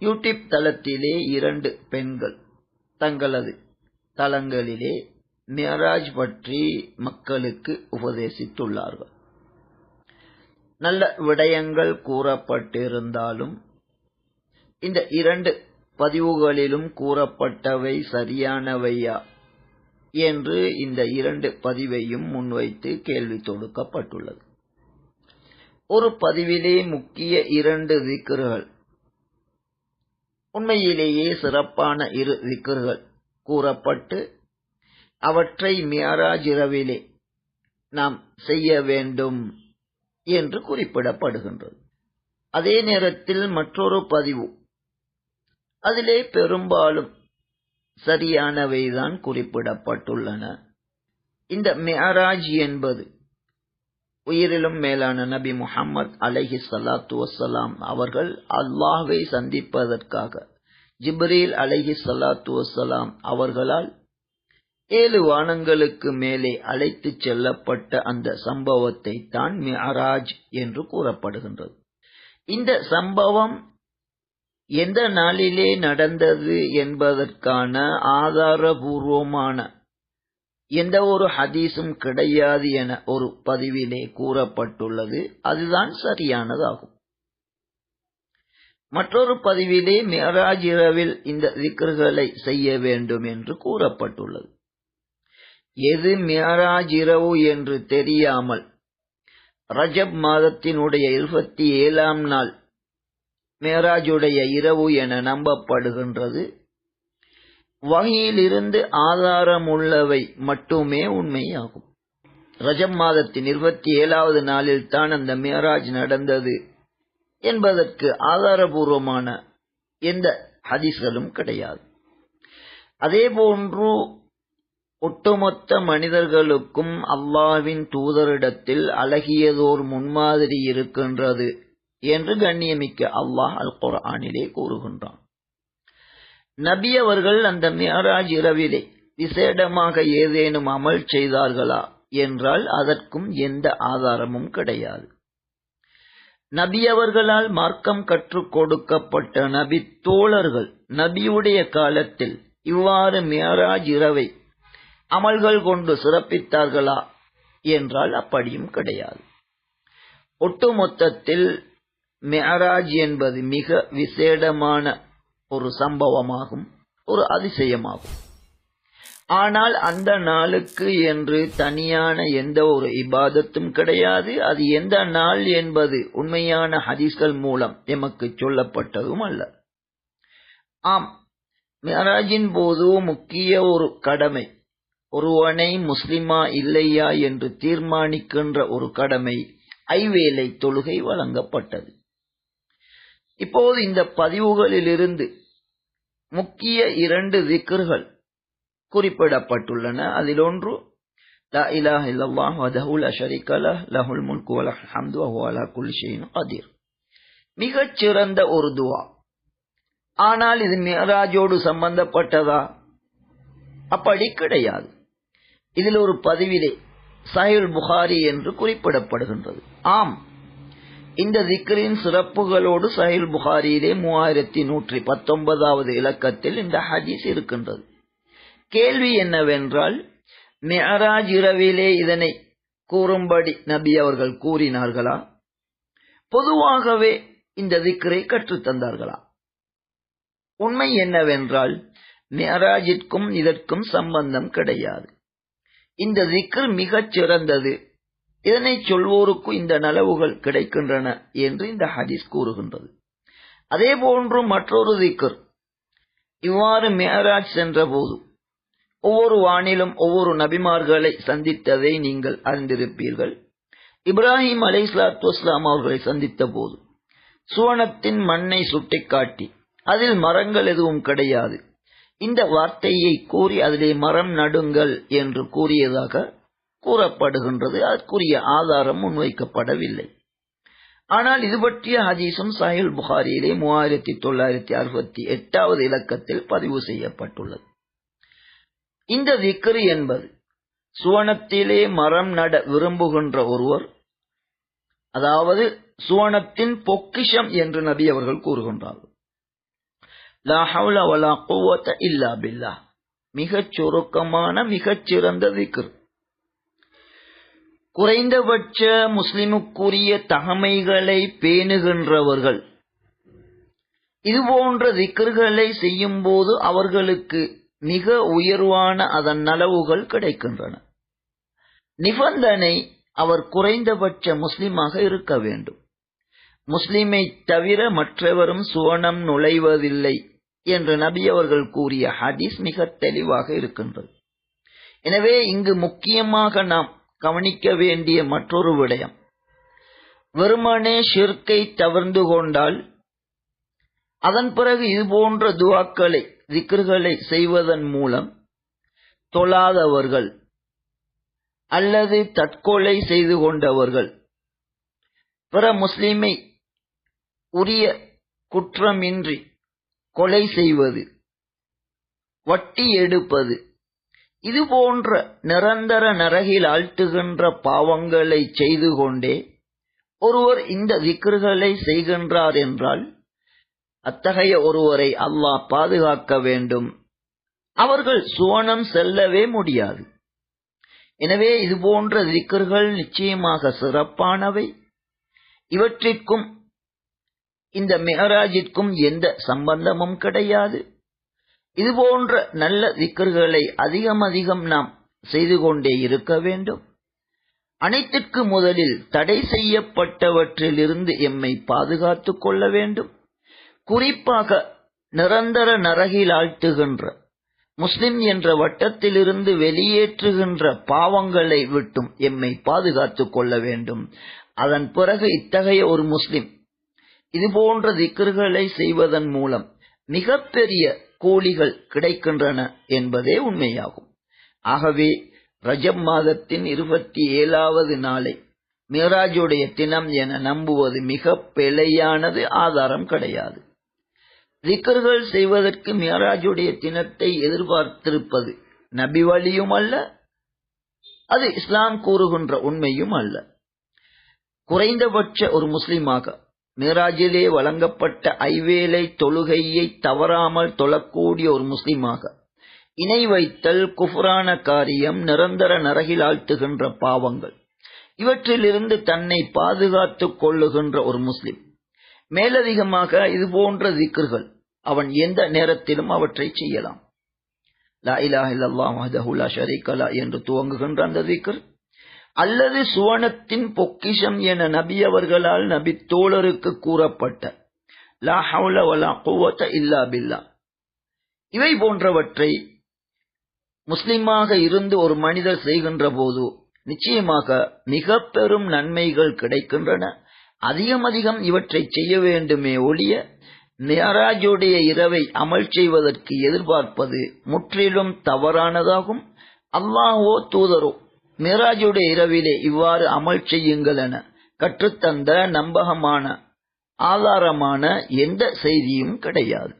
YouTube தளத்திலே இரண்டு பெண்கள் தங்களது தளங்களிலே மியராஜ் பற்றி மக்களுக்கு உபதேசித்துள்ளார்கள். நல்ல விடயங்கள் கூறப்பட்டிருந்தாலும் இந்த இரண்டு பதிவுகளிலும் கூறப்பட்டவை சரியானவையா என்று இந்த இரண்டு பதிவையும் முன்வைத்து கேள்வி தொடுக்கப்பட்டுள்ளது. ஒரு பதிவிலே முக்கிய இரண்டு திக்கர்கள் உண்மையிலேயே சிறப்பான இரு திக்கர்கள் கூறப்பட்டு அவற்றை மியாராஜ் இரவிலே நாம் செய்ய வேண்டும் என்று குறிப்பிடப்படுகின்றது. அதே நேரத்தில் மற்றொரு பதிவு. அதிலே பெரும்பாலும் சரியானவைதான் குறிப்பிடப்பட்டுள்ளன. இந்த மியராஜ் என்பது உயிரிலும் மேலான நபி முஹம்மத் அலஹி சலாத்து வசலாம் அவர்கள் அல்லாஹை சந்திப்பதற்காக ஜிப்ரீல் அலஹி சலாத்து வசலாம் அவர்களால் ஏழு வானங்களுக்கு மேலே அழைத்து செல்லப்பட்ட அந்த சம்பவத்தை தான் மியராஜ் என்று கூறப்படுகின்றது. இந்த சம்பவம் எந்த நாளிலே நடந்தது என்பதற்கான ஆதாரபூர்வமான எந்த ஒரு ஹதீஸும் கிடையாது என ஒரு பதிவிலே கூறப்பட்டுள்ளது. அதுதான் சரியானதாகும். மற்றொரு பதிவிலே மியராஜ் இரவில் இந்த திக்ருகளை செய்ய வேண்டும் என்று கூறப்பட்டுள்ளது. எது மியராஜ் இரவு என்று தெரியாமல் ரஜப் மாதத்தினுடைய இருபத்தி ஏழாம் நாள் மேராஜுடைய இரவு என நம்பப்படுகின்றது. வகையிலிருந்து ஆதாரமுள்ளவை மட்டுமே உண்மையாகும். ரஜம் மாதத்தின் இருபத்தி ஏழாவது நாளில் தான் அந்த மேராஜ் நடந்தது என்பதற்கு ஆதாரபூர்வமான எந்த ஹதீஸ்களும் கிடையாது. அதேபோன்று ஒட்டுமொத்த மனிதர்களுக்கும் அல்லாவின் தூதரிடத்தில் அழகியதோர் முன்மாதிரி இருக்கின்றது என்று கண்ணியமிக்க அல்லாஹ் அல் குர்ஆனிலே கூறுகின்றான். நபி அவர்கள் அந்த மியராஜ் இரவிலே விசேடமாக ஏதேனும் அமல் செய்தார்களா என்றால் அதற்கும் எந்த ஆதாரமும் கிடையாது. நபி அவர்களால் மார்க்கம் கற்றுக் கொடுக்கப்பட்ட நபி தோழர்கள் நபியுடைய காலத்தில் இவ்வாறு மியராஜ் இரவை அமல்கள் கொண்டு சிறப்பித்தார்களா என்றால் அப்படியும் கிடையாது. ஒட்டுமொத்தத்தில் மெஹராஜ் என்பது மிக விசேடமான ஒரு சம்பவமாகும் ஒரு அதிசயமாகும். ஆனால் அந்த நாளுக்கு என்று தனியான எந்த ஒரு இபாதத்தும் கிடையாது. அது எந்த நாள் என்பது உண்மையான ஹதீஸ்கள் மூலம் எமக்கு சொல்லப்பட்டதும் அல்ல. ஆம் மெஹராஜின் போது முக்கிய ஒரு கடமை ஒருவனை முஸ்லிமா இல்லையா என்று தீர்மானிக்கின்ற ஒரு கடமை ஐவேலை தொழுகை வழங்கப்பட்டது. இப்போது இந்த பதிவுகளிலிருந்து முக்கிய இரண்டு திக்கர்கள் குறிப்பிடப்பட்டுள்ளன. அதில் ஒன்று லா இலாஹ இல்லல்லாஹ் வதஹு லா ஷரீக லஹ் லஹுல் முல்கு வ லஹுல் ஹம்து வ அலா குல்லி ஷைஇன் கதீர் மிகச் சிறந்த ஒரு துவா ஆனால் இது மிராஜோடு சம்பந்தப்பட்டதா அப்படி கிடையாது இதில் ஒரு பதிவிலே சஹில் புகாரி என்று குறிப்பிடப்படுகின்றது ஆம் இந்த திக்ரின் சிறப்புகளோடு சஹில் புகாரியிலே மூவாயிரத்தி நூற்றி பத்தொன்பதாவது இலக்கத்தில் இந்த ஹதீஸ் இருக்கின்றது. கேள்வி என்னவென்றால் மெஹராஜ் இரவிலே இதனை கூறும்படி நபி அவர்கள் கூறினார்களா? பொதுவாகவே இந்த திக்ரை கற்றுத்தந்தார்களா உண்மை என்னவென்றால் மெஹராஜிற்கும் இதற்கும் சம்பந்தம் கிடையாது. இந்த திக்ர் மிகச் சிறந்தது. இதனை சொல்வோருக்கு இந்த நலவுகள் கிடைக்கின்றன என்று இந்த ஹதீஸ் கூறுகின்றது. அதே போன்று மற்றொரு திக்கர் இவ்வாறு மேராஜ் சென்ற போது ஒவ்வொரு வானிலும் ஒவ்வொரு நபிமார்களை சந்தித்ததை நீங்கள் அறிந்திருப்பீர்கள். இப்ராஹிம் அலை இஸ்லாத்து அவர்களை சந்தித்த போது சுவனத்தின் மண்ணை சுட்டிக்காட்டி அதில் மரங்கள் எதுவும் கிடையாது. இந்த வார்த்தையை கூறி அதிலே மரம் நடுங்கள் என்று கூறியதாக கூறப்படுகின்றது. அதற்குரிய ஆதாரம் முன்வைக்கப்படவில்லை. ஆனால் இது பற்றிய ஹதீஸும் சாஹில் புகாரியிலே மூவாயிரத்தி தொள்ளாயிரத்தி அறுபத்தி எட்டாவது இலக்கத்தில் பதிவு செய்யப்பட்டுள்ளது. இந்த திக்ரு என்பது சுவனத்திலே மரம் நட விரும்புகின்ற ஒருவர் அதாவது சுவனத்தின் பொக்கிஷம் என்று நபி அவர்கள் கூறுகின்றார்கள். இல்லா பில்லா. மிகச் சுருக்கமான மிகச் சிறந்த திக்ரு. குறைந்தபட்ச முஸ்லிமுக்குரிய தகமைகளை பேணுகின்றவர்கள். இதுபோன்ற திக்கர்களை செய்யும் போது அவர்களுக்கு மிக உயர்வான அதன் நலவுகள் கிடைக்கின்றன. நிபந்தனை அவர் குறைந்தபட்ச முஸ்லிமாக இருக்க வேண்டும். முஸ்லிமை தவிர மற்றவரும் சுவனம் நுழைவதில்லை என்று நபி அவர்கள் கூறிய ஹதீஸ் மிக தெளிவாக இருக்கின்றது. எனவே இங்கு முக்கியமாக நாம் கவனிக்க வேண்டிய மற்றொரு விடயம். வெறுமனே ஷிர்கை தவிர்ந்து கொண்டால் அதன் பிறகு இதுபோன்ற துவாக்களை திக்ர்களை செய்வதன் மூலம் தொழாதவர்கள் அல்லது தற்கொலை செய்து கொண்டவர்கள். பிற முஸ்லிமை உரிய குற்றமின்றி கொலை செய்வது வட்டி எடுப்பது இது போன்ற நிரந்தர நரகில் ஆழ்த்துகின்ற பாவங்களை செய்து கொண்டே ஒருவர் இந்த திக்ர்களை செய்கின்றார் என்றால் அத்தகைய ஒருவரை அல்லாஹ் பாதுகாக்க வேண்டும். அவர்கள் சுவனம் செல்லவே முடியாது. எனவே இது போன்ற திக்கர்கள் நிச்சயமாக சிறப்பானவை. இவற்றிற்கும் இந்த மெஹராஜிற்கும் எந்த சம்பந்தமும் கிடையாது. இது போன்ற நல்ல திக்கர்களை அதிகம் அதிகம் நாம் செய்து கொண்டே இருக்க வேண்டும். அனைத்திற்கு முதலில் தடை செய்யப்பட்டவற்றிலிருந்து எம்மை பாதுகாத்துக் கொள்ள வேண்டும். குறிப்பாக நிரந்தர நரகில் ஆழ்த்துகின்ற முஸ்லிம் என்ற வட்டத்திலிருந்து வெளியேற்றுகின்ற பாவங்களை விட்டும் எம்மை பாதுகாத்துக் கொள்ள வேண்டும். அதன் பிறகு இத்தகைய ஒரு முஸ்லிம் இது போன்ற திக்கர்களை செய்வதன் மூலம் மிகப்பெரிய கூலிகள் கிடைக்கின்றன என்பதே உண்மையாகும். ஆகவே ரஜப் மாதத்தின் இருபத்தி ஏழாவது நாளை மிராஜுடைய தினம் என நம்புவது மிக பிழையானது ஆதாரம் கிடையாது. திக்கர்கள் செய்வதற்கு மியராஜுடைய தினத்தை எதிர்பார்த்திருப்பது நபி வழியும் அல்ல அது இஸ்லாம் கூறுகின்ற உண்மையும் அல்ல. குறைந்தபட்ச ஒரு முஸ்லிமாக மிராஜிலே வழங்கப்பட்ட ஐவேளை தொழுகையை தவறாமல் தொழக்கூடிய ஒரு முஸ்லிமாக. இணை வைத்தல் குஃபுரான காரியம் நிரந்தர நரகில் ஆழ்த்துகின்ற பாவங்கள். இவற்றிலிருந்து தன்னை பாதுகாத்துக் கொள்ளுகின்ற ஒரு முஸ்லிம். மேலதிகமாக இது போன்ற திக்கர்கள் அவன் எந்த நேரத்திலும் அவற்றை செய்யலாம். லா இலாஹ இல்லல்லாஹ் வஹ்தஹு என்று துவங்குகின்ற அந்த திக்ர். அல்லது சுவனத்தின் பொக்கிஷம் என நபி அவர்களால் நபி தோழருக்கு கூறப்பட்ட. லா ஹவுல வலா குவத்த இல்லா பில்லா. இவை போன்றவற்றை முஸ்லிமாக இருந்து ஒரு மனிதர் செய்கின்ற போது நிச்சயமாக மிக பெரும் நன்மைகள் கிடைக்கின்றன. அதிகம் அதிகம் இவற்றை செய்ய வேண்டுமே ஒழிய நேராஜுடைய இரவை அமல் செய்வதற்கு எதிர்பார்ப்பது முற்றிலும் தவறானதாகும். அல்லாஹோ தூதரோ மிராஜுடைய இரவிலே இவ்வாறு அமல் செய்யுங்கள் என கற்றுத்தந்த நம்பகமான ஆதாரமான எந்த செய்தியும் கிடையாது.